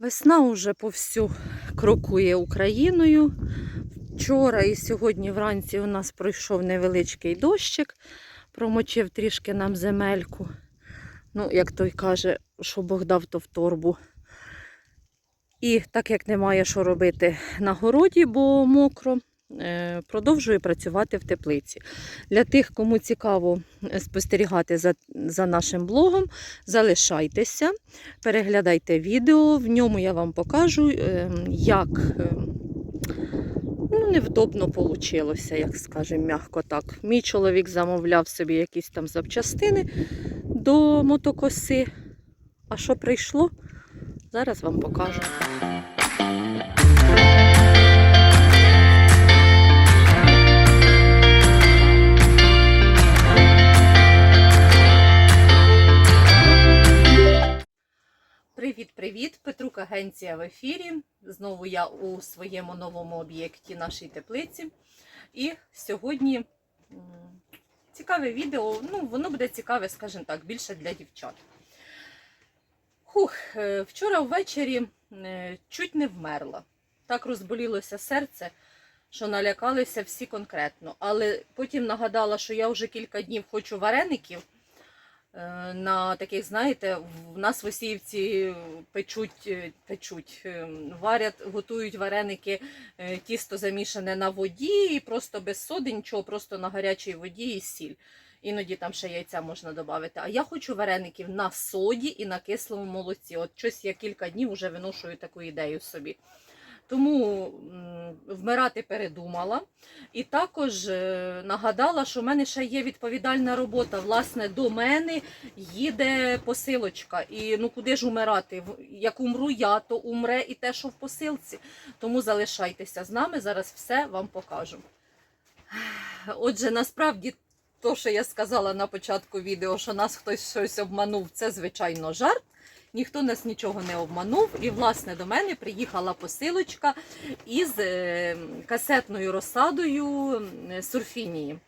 Весна уже повсю крокує Україною. Вчора і сьогодні вранці у нас пройшов невеличкий дощик, промочив трішки нам земельку. Ну, як той каже, що Бог дав, то в торбу. І так як немає що робити на городі, бо мокро, продовжую працювати в теплиці. Для тих, кому цікаво е, спостерігати за, за нашим блогом, залишайтеся, переглядайте відео. В ньому я вам покажу, е, як е, ну, невдобно вийшло, як скажемо, м'яко так. Мій чоловік замовляв собі якісь там запчастини до мотокоси. А що прийшло? Зараз вам покажу. Привіт-привіт! Петрук Агенція в ефірі. Знову я у своєму новому об'єкті нашій теплиці. І сьогодні цікаве відео. Ну, воно буде цікаве, скажімо так, більше для дівчат. Хух, е, вчора ввечері е, чуть не вмерла. Так розболілося серце, що налякалися всі конкретно. Але потім нагадала, що я вже кілька днів хочу вареників. Е, На таких, знаєте, в нас в Осіївці печуть, е, печуть, е, варять, готують вареники, тісто замішане на воді, і просто без соди, нічого, просто на гарячій воді і сіль. Іноді там ще яйця можна додати. А я хочу вареників на соді і на кислому молоці. От щось я кілька днів вже виношую таку ідею собі. Тому вмирати передумала. І також е, нагадала, що в мене ще є відповідальна робота. Власне, до мене їде посилочка. І ну куди ж умирати? Як умру я, то умре і те, що в посилці. Тому залишайтеся з нами, зараз все вам покажу. Отже, насправді, то, що я сказала на початку відео, що нас хтось щось обманув, це звичайно жарт. Ніхто нас нічого не обманув. І, власне, до мене приїхала посилочка із е, касетною розсадою сурфінії.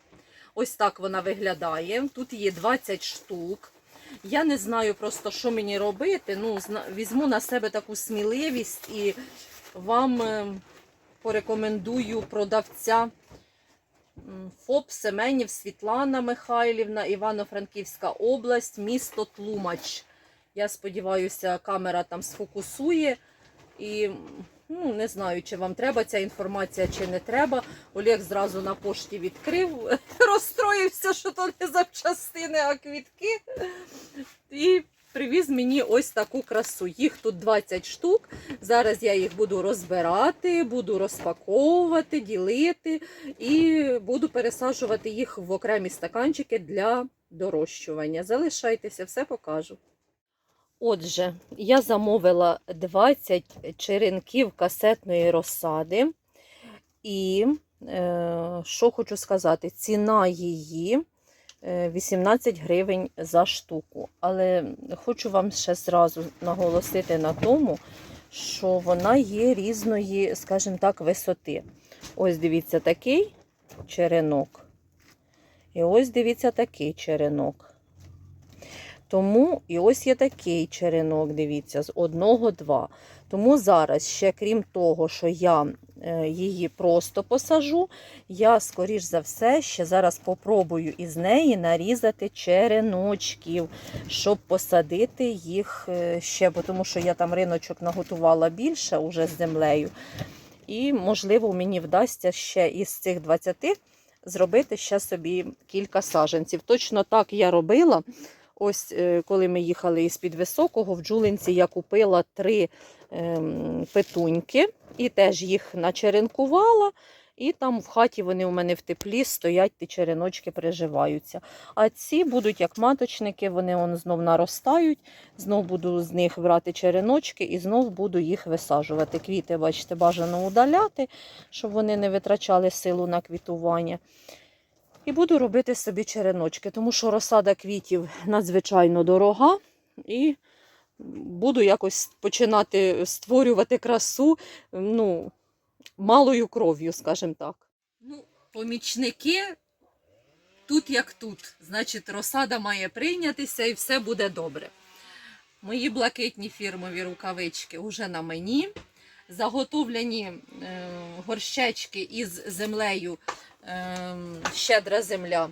Ось так вона виглядає. Тут є 20 штук. Я не знаю просто, що мені робити. Ну, візьму на себе таку сміливість і вам е, порекомендую продавця ФОП Семенів Світлана Михайлівна, Івано-Франківська область, місто Тлумач. Я сподіваюся, камера там сфокусує. І ну, не знаю, чи вам треба ця інформація, чи не треба. Олег зразу на пошті відкрив, розстроївся, що то не запчастини, а квітки. І привіз мені ось таку красу. Їх тут 20 штук. Зараз я їх буду розбирати, буду розпаковувати, ділити і буду пересаджувати їх в окремі стаканчики для дорощування. Залишайтеся, все покажу. Отже, я замовила 20 черенків касетної розсади. І е, що хочу сказати, ціна її е, 18 гривень за штуку. Але хочу вам ще зразу наголосити на тому, що вона є різної, скажімо так, висоти. Ось дивіться такий черенок. І ось дивіться такий черенок. Тому і ось є такий черенок, дивіться, з одного-два. Тому зараз, ще крім того, що я е, її просто посажу, я, скоріш за все, ще зараз попробую із неї нарізати череночків, щоб посадити їх е, ще, бо тому що я там риночок наготувала більше уже з землею. І, можливо, мені вдасться ще із цих 20 зробити ще собі кілька саженців. Точно так я робила. Ось е, коли ми їхали із під високого, в Джулинці я купила три ем, петуньки і теж їх начеренкувала. І там в хаті вони у мене в теплі стоять, ті череночки приживаються. А ці будуть як маточники, вони он знов наростають. Знов буду з них брати череночки і знов буду їх висаджувати. Квіти, бачите, бажано удаляти, щоб вони не витрачали силу на квітування. І буду робити собі череночки, тому що розсада квітів надзвичайно дорога. І буду якось починати створювати красу ну, малою кров'ю, скажімо так. Ну, помічники тут як тут. Значить, розсада має прийнятися і все буде добре. Мої блакитні фірмові рукавички вже на мені. Заготовлені е, горщечки із землею, щедра земля,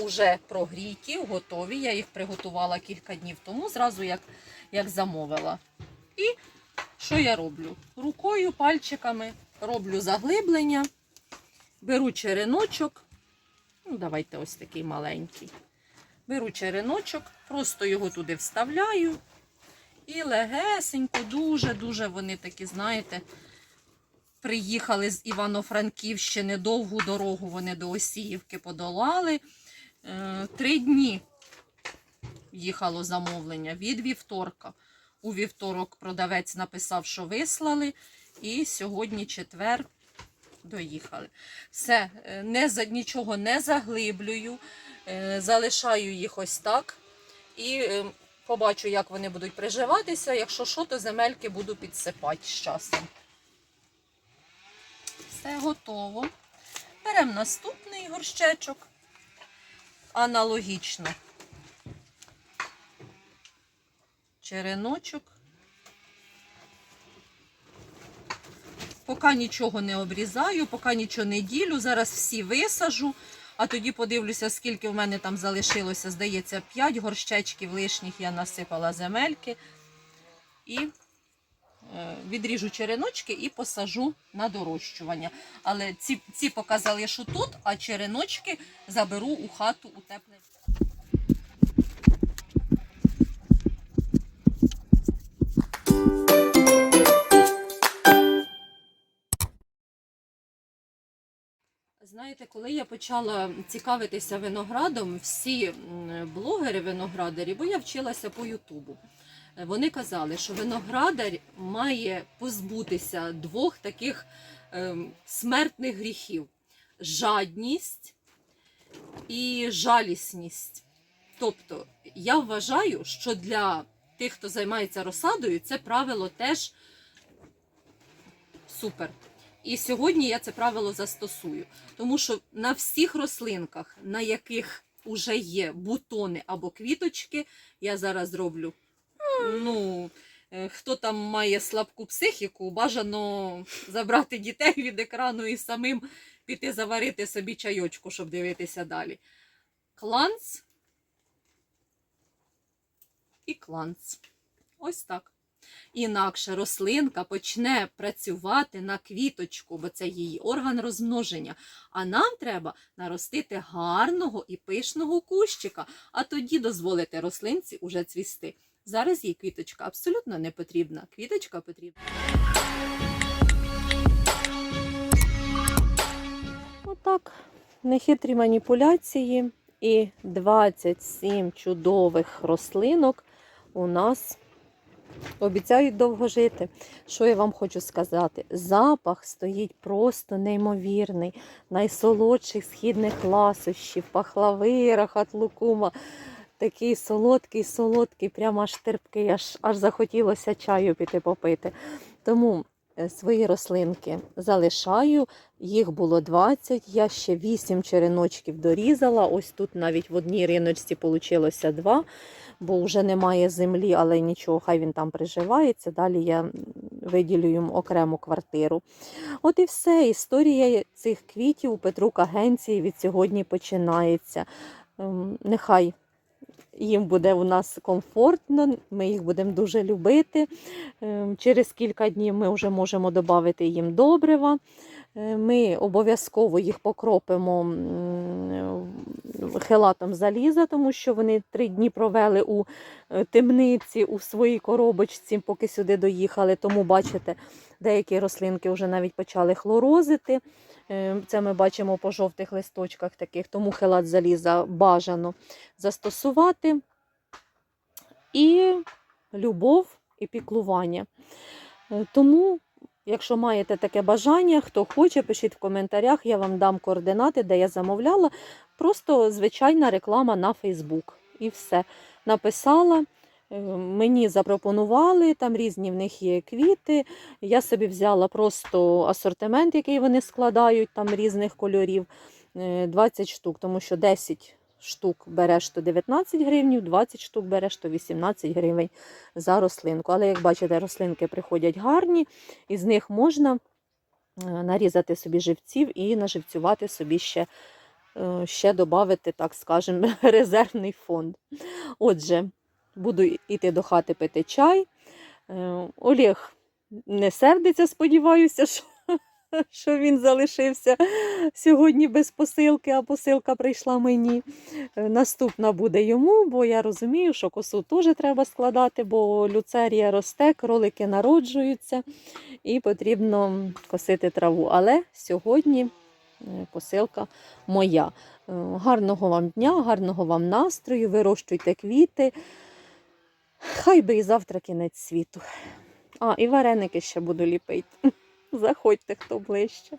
уже прогріті, готові. Я їх приготувала кілька днів тому, зразу як, як замовила. І що я роблю? Рукою, пальчиками роблю заглиблення, беру череночок. Ну, давайте ось такий маленький. Беру череночок, просто його туди вставляю. І легесенько, дуже-дуже вони такі, знаєте, приїхали з Івано-Франківщини, довгу дорогу вони до Осіївки подолали. Е, Три дні їхало замовлення від вівторка. У вівторок продавець написав, що вислали, і сьогодні четвер доїхали. Все, е, не, нічого не заглиблюю, е, залишаю їх ось так. І побачу, як вони будуть приживатися. Якщо що, то земельки буду підсипати з часом. Все готово. Беремо наступний горщечок. Аналогічно. Череночок. Поки нічого не обрізаю, поки нічого не ділю. Зараз всі висажу, а тоді подивлюся, скільки в мене там залишилося. Здається, 5 горщечків лишніх я насипала земельки. І відріжу череночки і посажу на дорощування. Але ці, ці поки залишу тут, а череночки заберу у хату у тепле. Знаєте, коли я почала цікавитися виноградом, всі блогери-виноградарі, бо я вчилася по Ютубу, е, вони казали, що виноградар має позбутися двох таких ем, смертних гріхів: жадність і жалісність. Тобто, я вважаю, що для тих, хто займається розсадою, це правило теж супер. І сьогодні я це правило застосую, тому що на всіх рослинках, на яких вже є бутони або квіточки, я зараз зроблю. Ну, е, хто там має слабку психіку, бажано забрати дітей від екрану і самим піти заварити собі чайочку, щоб дивитися далі. Кланц і кланц. Ось так. Інакше рослинка почне працювати на квіточку, бо це її орган розмноження. А нам треба наростити гарного і пишного кущика, а тоді дозволити рослинці уже цвісти. Зараз їй квіточка абсолютно не потрібна. Квіточка потрібна. Отак, нехитрі маніпуляції і 27 чудових рослинок у нас обіцяють довго жити. Що я вам хочу сказати? Запах стоїть просто неймовірний, найсолодших східних ласощів, пахлави, рахат лукума. Такий солодкий, солодкий, прямо аж терпкий, аж, аж захотілося чаю піти попити. Тому е, свої рослинки залишаю. Їх було 20, я ще 8 череночків дорізала. Ось тут навіть в одній риночці вийшло 2, бо вже немає землі, але нічого, хай він там приживається. Далі я виділю йому окрему квартиру. От і все. Історія цих квітів у Петрук Агенції від сьогодні починається. Ем, Нехай їм буде у нас комфортно, ми їх будемо дуже любити. Ем, Через кілька днів ми вже можемо додати їм добрива. Е, Ми обов'язково їх покропимо хелатом заліза, тому що вони три дні провели у е, темниці у своїй коробочці, поки сюди доїхали. Тому бачите, деякі рослинки вже навіть почали хлорозити. Е, Це ми бачимо по жовтих листочках таких, тому хелат заліза бажано застосувати. І любов і піклування. Тому, якщо маєте таке бажання, хто хоче, пишіть в коментарях, я вам дам координати, де я замовляла. Просто звичайна реклама на Фейсбук. І все. Написала. е, Мені запропонували, там різні в них є квіти. Я собі взяла просто асортимент, який вони складають, там різних кольорів, е, 20 штук, тому що 10 штук береш то 19 гривень, 20 штук береш то 18 гривень за рослинку. Але як бачите, рослинки приходять гарні, і з них можна е, нарізати собі живців і наживцювати собі ще, е, ще додати, так скажемо, резервний фонд. Отже, буду йти до хати пити чай. Е, Олег не сердиться, сподіваюся, що, що він залишився сьогодні без посилки, а посилка прийшла мені. Е, Наступна буде йому, бо я розумію, що косу теж треба складати, бо люцерія росте, кролики народжуються і потрібно косити траву. Але сьогодні е, посилка моя. Е, Гарного вам дня, гарного вам настрою, вирощуйте квіти. Хай би і завтра кінець світу. А, і вареники ще буду ліпити. Заходьте, хто ближче.